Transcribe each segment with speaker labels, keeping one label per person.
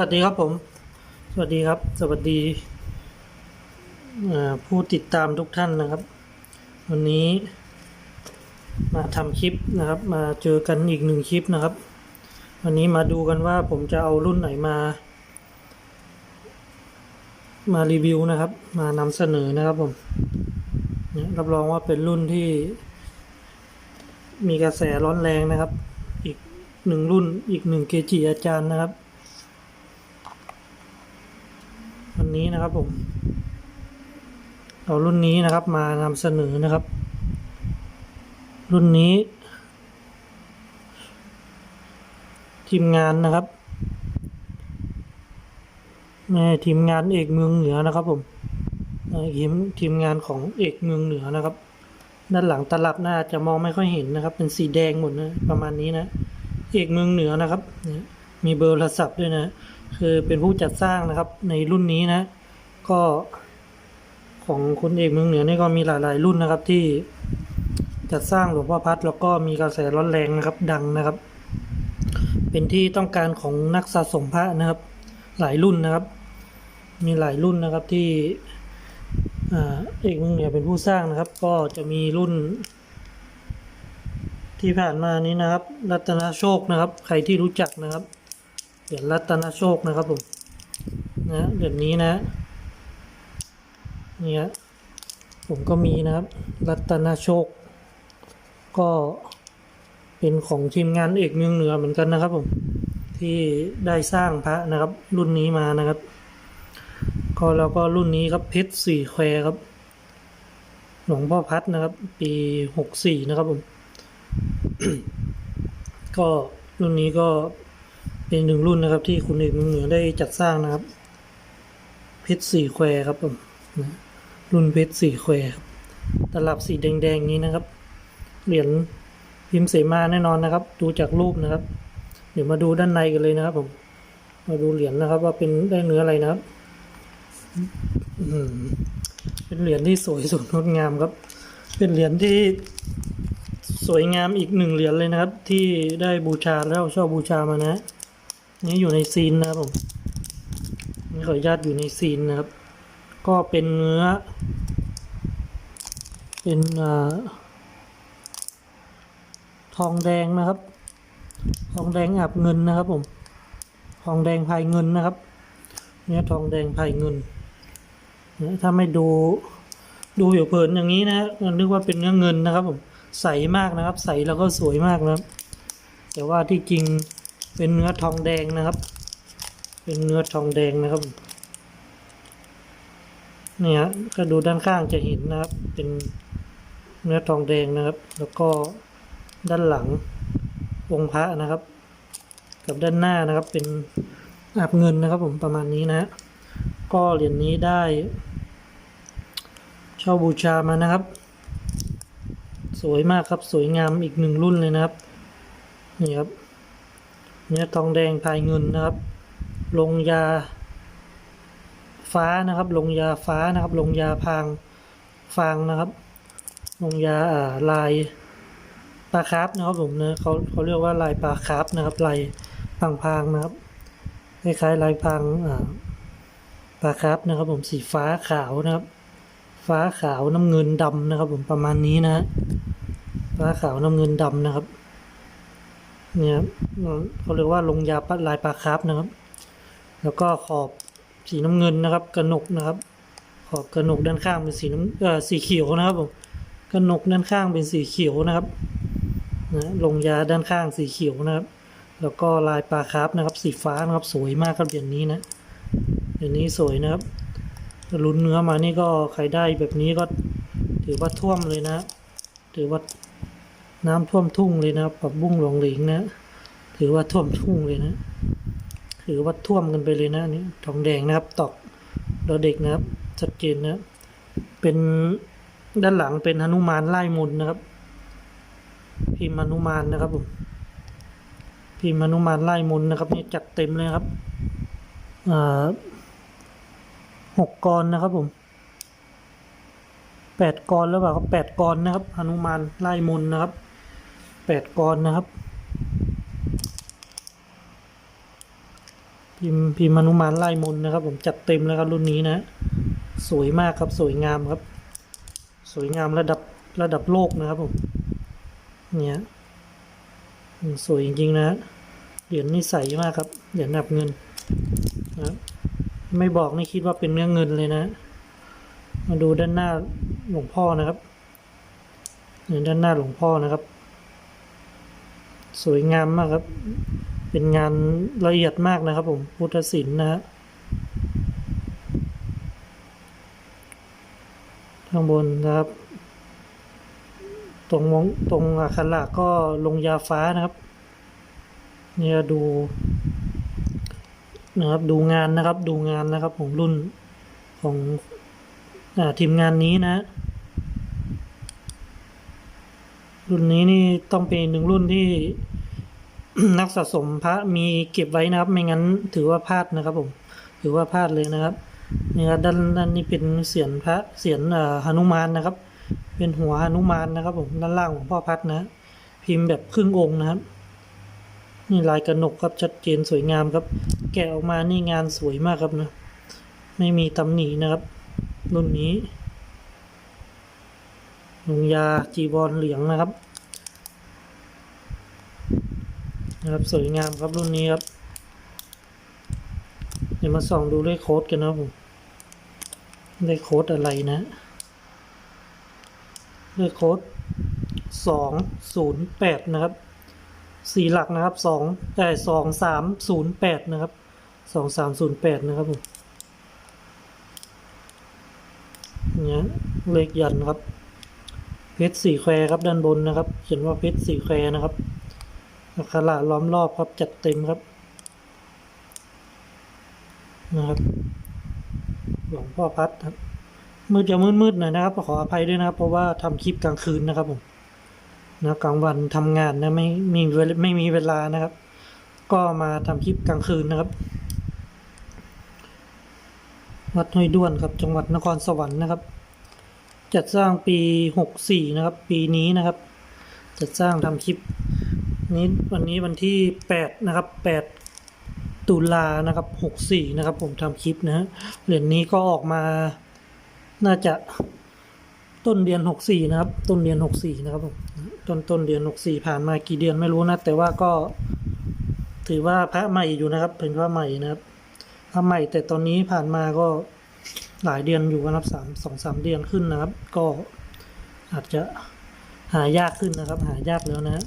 Speaker 1: วัสดีครับผม สวัสดีครับ สวัสดีผู้ติดตามทุกท่านนะครับ วันนี้มาทำคลิปนะครับ มาเจอกันอีกหนึ่งคลิปนะครับ วันนี้มาดูกันว่าผมจะเอารุ่นไหนมา มารีวิวนะครับ มานำเสนอนะครับผมรับรองว่าเป็นรุ่นที่ มีกระแสร้อนแรงนะครับ อีกหนึ่งรุ่นอีกหนึ่งเกจิอาจารย์นะครับ วันนี้นะครับผม เอารุ่นนี้นะครับมานำเสนอนะครับ รุ่นนี้ ทีมงานนะครับแม่ทีมงานเอกเมืองเหนือนะครับ ผมทีมทีมงานของเอกเมืองเหนือนะครับ ด้านหลังตลับน่าจะมองไม่ค่อยเห็นนะครับ เป็นสีแดงหมดนะประมาณนี้นะ เอกเมืองเหนือนะครับ มีเบอร์โทรศัพท์ด้วยนะ คือเป็นผู้จัดสร้างนะครับในรุ่นนี้นะ ก็ของคุณเอกเมืองเหนือนี่ก็มีหลายๆ รุ่นนะครับที่จัดสร้างหลวงพ่อพัดแล้วก็มีกระแสร้อนแรงนะครับดังนะครับ เป็นที่ต้องการของนักสะสมพระนะครับ หลายรุ่นนะครับ มีหลายรุ่นนะครับที่เอกเมืองเหนือเป็นผู้สร้างนะครับ ก็จะมีรุ่น ที่ผ่านมานี้นะครับ รัตนโชคนะครับ ใครที่รู้จักนะครับ เหรียญรัตนโชคนะครับผมนะเหรียญนี้นะเนี่ยผมก็มีนะครับ รัตนโชค ก็เป็นของทีมงานเอกเมืองเหนือเหมือนกันนะครับผมที่ได้สร้างพระนะครับ รุ่นนี้มานะครับ ก็แล้วก็รุ่นนี้ครับเพชรสี่แควครับ หลวงพ่อพัดนะครับ ปีหกสี่นะครับผมก็รุ่นนี้ก็ เป็นหนึ่งรุ่นนะครับที่คุณเอกเมืองเหนือได้จัดสร้างนะครับ เพชรสี่แควครับผมนะรุ่นเพชรสี่แควครับตลับสีแดงๆนี้นะครับ เหรียญพิมพ์เสมาแน่นอนนะครับ ดูจากรูปนะครับ เดี๋ยวมาดูด้านในกันเลยนะครับผม มาดูเหรียญนะครับ ว่าเป็นได้เนื้ออะไรนะครับเป็นเหรียญที่สวยสดงดงามครับ เป็นเหรียญที่สวยงามอีกหนึ่งเหรียญเลยนะครับ ที่ได้บูชาแล้วชอบบูชามานะ นี่อยู่ในซีนนะครับผมนี่ขออนุญาตอยู่ในซีนนะครับ ก็เป็นเนื้อ เป็นอ่าทองแดงนะครับ ทองแดงอาบเงินนะครับผม ทองแดงภายเงินนะครับ เนี่ยทองแดงภายเงินเนี่ยถ้าไม่ดูดูผิวเผินอย่างนี้นะมันนึกว่าเป็นเนื้อเงินนะครับผม ใสมากนะครับ ใสแล้วก็สวยมากนะครับ แต่ว่าที่จริง เป็นเนื้อทองแดงนะครับ เป็นเนื้อทองแดงนะครับ เนี่ยก็ดูด้านข้างจะเห็นนะครับ เป็นเนื้อทองแดงนะครับ แล้วก็ด้านหลังองค์พระนะครับ กับด้านหน้านะครับเป็นอาบเงินนะครับ ผมประมาณนี้นะ ก็เหรียญนี้ได้เช่าบูชามานะครับ สวยมากครับสวยงามอีกหนึ่งรุ่นเลยนะครับนี่ครับ เนื้อทองแดงภายเงินนะครับ ลงยา ฟ้านะครับ ลงยาฟ้านะครับ ลงยาพางฟางนะครับ ลงยาอ่าลายปลาคาร์ฟนะครับผมนะเขาเขาเรียกว่าลายปลาคาร์ฟนะครับลายพางๆนะครับคล้ายๆลายพางอ่าปลาคาร์ฟนะครับ ผมสีฟ้าขาวนะครับ ฟ้าขาวน้ำเงินดำนะครับ ผมประมาณนี้นะฮะฟ้าขาวน้ำเงินดำนะครับ เนี่ยเขาเรียกว่าลงยาปะลายปลาคาร์ฟนะครับ แล้วก็ขอบสีน้ำเงินนะครับ กระหนกนะครับ ขอบกระหนกด้านข้างเป็นสีน้ำเอ่อสีเขียวนะครับผมกระหนกด้านข้างเป็นสีเขียวนะครับนะลงยาด้านข้างสีเขียวนะครับ แล้วก็ลายปลาคาร์ฟนะครับ สีฟ้านะครับสวยมากครับอย่างนี้นะอย่างนี้สวยนะครับลุ้นเนื้อมานี่ก็ใครได้แบบนี้ก็ถือว่าท่วมเลยนะ ถือว่า น้ำท่วมทุ่งเลยนะครับปับบุ้งหลงหลิงนะถือว่าท่วมทุ่งเลยนะ ถือว่าท่วมกันไปเลยนะนี่ทองแดงนะครับ ตอกดอเด็กนะครับชัดเจนนะเป็นด้านหลังเป็นหนุมานไล่มุนนะครับ พิมพ์หนุมานนะครับผมพิมพ์หนุมานไล่มุนนะครับนี่จัดเต็มเลยครับหกกรนะครับผมแปดกรแล้วเปล่าครับแปดกรนะครับหนุมานไล่มุนนะครับ แปดกรนะครับ พิมพ์พิมพ์มนุมานไล่มน์นะครับ ผมจัดเต็มแล้วครับรุ่นนี้นะ สวยมากครับสวยงามครับ สวยงามระดับระดับโลกนะครับผมเนี่ยสวยจริงๆนะเหรียญนี่ใสมากครับเหรียญแบบเงินนะไม่บอกนี่คิดว่าเป็นเนื้อเงินเลยนะ มาดูด้านหน้าหลวงพ่อนะครับด้านหน้าหลวงพ่อนะครับ สวยงามมากครับ เป็นงานละเอียดมากนะครับ ผมพุทธศิลป์นะฮะข้างบนนะครับ ตรงมงตรงอาคาระก็ลงยาฟ้านะครับ เนี่ยดูนะครับดูงานนะครับดูงานนะครับของรุ่นของอทีมงานนี้นะ รุ่นนี้นี่ต้องเป็นหนึ่งรุ่นที่นักสะสมพระมีเก็บไว้นะครับ ไม่งั้นถือว่าพลาดนะครับ ผมถือว่าพลาดเลยนะครับนี่ครับด้านด้านนี้เป็นเสียนพระเสียนหนุมานนะครับ เป็นหัวหนุมานนะครับ ผมด้านล่างของพ่อพัดนะ พิมพ์แบบครึ่งองค์นะครับ นี่ลายกระหนกครับชัดเจนสวยงามครับ แกะออกมานี่งานสวยมากครับนะ ไม่มีตำหนินะครับ รุ่นนี้ ลงยาจีวรเหลืองนะครับนะครับสวยงามครับรุ่นนี้ครับ เดี๋ยวมาส่องดูเลขโค้ดกันนะผมเลขโค้ดอะไรนะเลขโค้ดสองศูนย์แปดนะครับสี่หลักนะครับสองแต่สองสามศูนย์แปดนะครับสองสามศูนย์แปดนะครับผมเนี่ยเลขยันครับ เพชรสี่แควครับด้านบนนะครับเขียนว่าเพชรสี่แควนะครับอักขระล้อมรอบครับจัดเต็มครับนะครับหลวงพ่อพัดครับมืดจะมืดๆหน่อยนะครับขออภัยด้วยนะครับเพราะว่าทำคลิปกลางคืนนะครับผมนะกลางวันทำงานนะไม่มีไม่มีเวลานะครับ ก็มาทำคลิปกลางคืนนะครับ วัดห้วยด้วนครับ จังหวัดนครสวรรค์นะครับ จัดสร้างปีหกสี่นะครับ ปีนี้นะครับ จัดสร้างทำคลิปนี้วันนี้วันที่แปดนะครับแปดตุลานะครับหกสี่นะครับ ผมทำคลิปนะฮะเหรียญนี้ก็ออกมาน่าจะต้นเดือนหกสี่นะครับ ต้นเดือนหกสี่นะครับผมต้นต้นเดือนหกสี่ผ่านมากี่เดือนไม่รู้นะ แต่ว่าก็ถือว่าพระใหม่อยู่นะครับ เป็นพระใหม่นะครับพระใหม่แต่ตอนนี้ผ่านมาก็ หลายเดือนอยู่นะครับสามสองสามเดือนขึ้นนะครับ ก็อาจจะหายากขึ้นนะครับ หายากแล้วนะ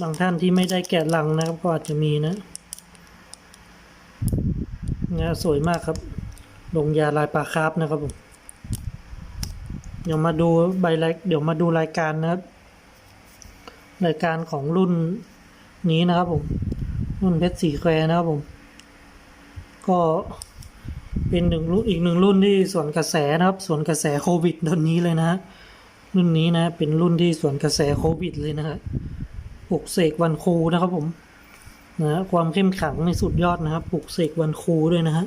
Speaker 1: บางท่านที่ไม่ได้แกะลังนะครับ ก็อาจจะมีนะเนี่ยสวยมากครับลงยาลายปลาคาร์ฟนะครับผมเดี๋ยวมาดูใบรายเดี๋ยวมาดูรายการนะครับ รายการของรุ่นนี้นะครับผม รุ่นเพชรสีแควนะครับผม ก็ เป็นหนึ่งรุ่นอีกหนึ่งรุ่นที่สวนกระแสนะครับสวนกระแสโควิดตอนนี้เลยนะฮะรุ่นนี้นะเป็นรุ่นที่สวนกระแสโควิดเลยนะฮะปลุกเสกวันครูนะครับผมนะความเข้มขังในสุดยอดนะครับปลุกเสกวันครูด้วยนะฮะ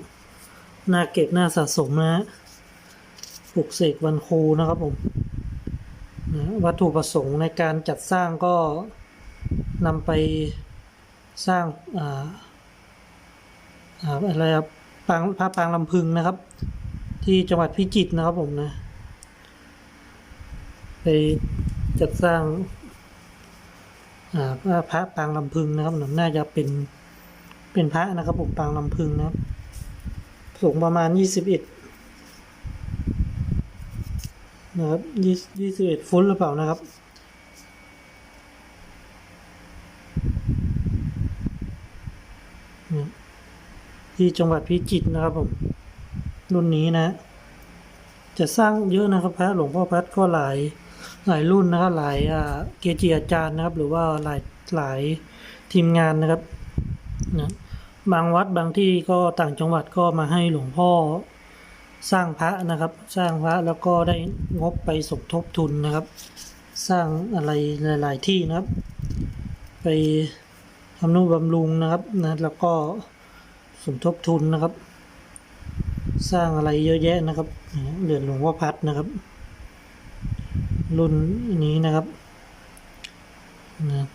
Speaker 1: น่าเก็บน่าสะสมนะฮะปลุกเสกวันครูนะครับผมนะวัตถุประสงค์ในการจัดสร้างก็นำไปสร้างอ่าอ่าอะไรครับ ปางพระปางลำพึงนะครับ ที่จังหวัดพิจิตรนะครับผมนะ ไปจัดสร้างพระพระปางลำพึงนะครับน่าจะเป็นเป็นพระนะครับผมปางลำพึงนะครับสูงประมาณยี่สิบเอ็ดนะครับยี่ยี่สิบเอ็ดฟุตหรือเปล่านะครับ เนี่ย ที่จังหวัดพิจิตรนะครับผมรุ่นนี้นะ จะสร้างเยอะนะครับพระหลวงพ่อพัดก็หลายหลายรุ่นนะครับหลายเกจิอาจารย์นะครับ หรือว่าหลายหลายทีมงานนะครับนะบางวัดบางที่ก็ต่างจังหวัดก็มาให้หลวงพ่อสร้างพระนะครับ สร้างพระแล้วก็ได้งบไปสมทบทุนนะครับ สร้างอะไรหลาย ๆ ที่นะครับ ไปทำนุบำรุงนะครับนะแล้วก็ สมทบทุนนะครับ สร้างอะไรเยอะแยะนะครับเหรียญหลวงพ่อพัดนะครับ รุ่นนี้นะครับนะ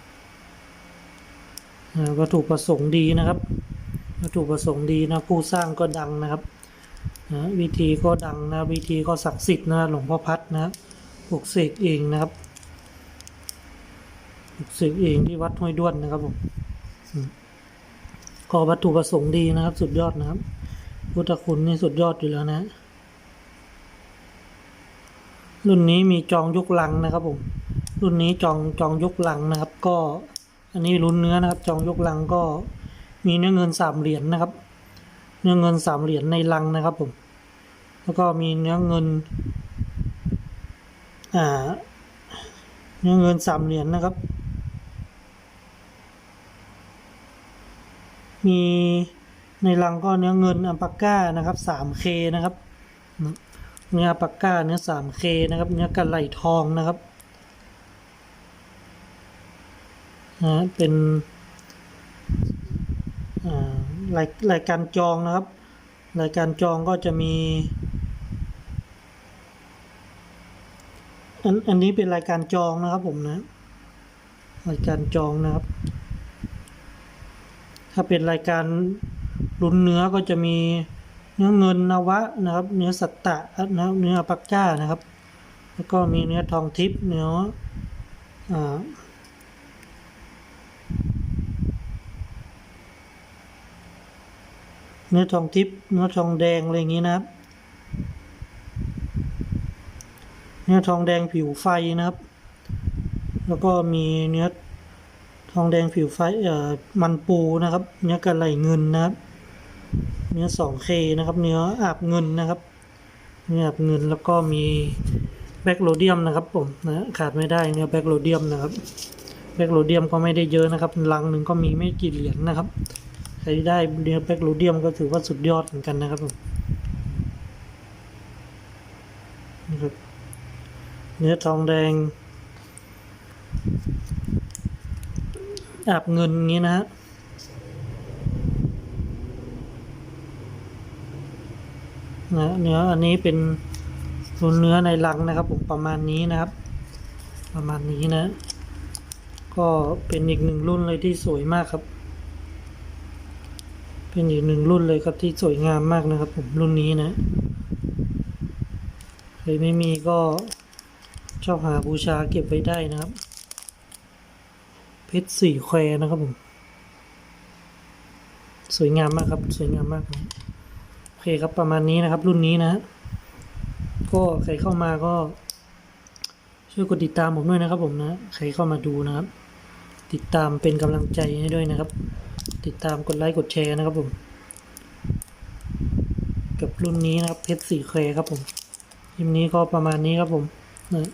Speaker 1: วัตถุประสงค์ดีนะครับวัตถุประสงค์ดีนะผู้สร้างก็ดังนะครับนะวิธีก็ดังนะวิธีก็ศักดิ์สิทธิ์นะหลวงพ่อพัดนะปลุกเสกเองนะครับปลุกเสกเองที่วัดห้วยด้วนนะครับผมอืม ก็วัตถุประสงค์ดีนะครับ สุดยอดนะครับ พุทธคุณนี่สุดยอดอยู่แล้วนะ รุ่นนี้มีจองยกลังนะครับผม รุ่นนี้จองจองยกลังนะครับ ก็อันนี้รุ่นเนื้อนะครับ จองยกลังก็มีเนื้อเงินสามเหรียญนะครับ เนื้อเงินสามเหรียญในลังนะครับผม แล้วก็มีเนื้อเงิน อ่า เนื้อเงินสามเหรียญนะครับ มีในลังก็เนื้อเงินอัลปาก้านะครับ 3K นะครับ เนื้ออัลปาก้าเนื้อ 3K นะครับ เนื้อกระไหลทองนะครับนะเป็นรายรายการจองนะครับ รายการจองก็จะมีอันอันนี้เป็นรายการจองนะครับผมนะ รายการจองนะครับ ถ้าเป็นรายการลุ้นเนื้อก็จะมีเนื้อเงินนวะนะครับ เนื้อสัตตะนะครับเนื้อปักก้านะครับ แล้วก็มีเนื้อทองทิพย์เนื้ออเนื้อทองทิพย์เนื้อทองแดงอะไรอย่างนี้นะครับ เนื้อทองแดงผิวไฟนะครับ แล้วก็มีเนื้อ ทองแดงผิวไฟเอ่อมันปูนะครับ เนื้อกระไหลเงินนะครับ เนื้อ 2K นะครับ เนื้ออาบเงินนะครับเนื้ออาบเงินแล้วก็มีแบ็กโลเดียมนะครับผมนะขาดไม่ได้เนื้อแบ็กโลเดียมนะครับแบ็กโลเดียมก็ไม่ได้เยอะนะครับลังหนึ่งก็มีไม่กี่เหรียญนะครับใครได้เนื้อแบ็กโลเดียมก็ถือว่าสุดยอดเหมือนกันนะครับผมนะครับเนื้อทองแดง อาบเงินอย่างนี้นะฮะนะเนื้ออันนี้เป็นรุ่นเนื้อในลังนะครับ ผมประมาณนี้นะครับ ประมาณนี้นะ ก็เป็นอีกหนึ่งรุ่นเลยที่สวยมากครับ เป็นอีกหนึ่งรุ่นเลยครับที่สวยงามมากนะครับ ผมรุ่นนี้นะใครไม่มีก็ชอบหาบูชาเก็บไว้ได้นะครับ เพชรสี่แควนะครับผมสวยงามมากครับ สวยงามมากโอเคครับประมาณนี้นะครับ รุ่นนี้นะก็ใครเข้ามาก็ช่วยกดติดตามผมด้วยนะครับ ผมนะใครเข้ามาดูนะครับ ติดตามเป็นกำลังใจให้ด้วยนะครับ ติดตามกดไลค์กดแชร์นะครับผม กับรุ่นนี้นะครับเพชรสี่แควครับผมคลิปนี้ก็ประมาณนี้ครับผมนะ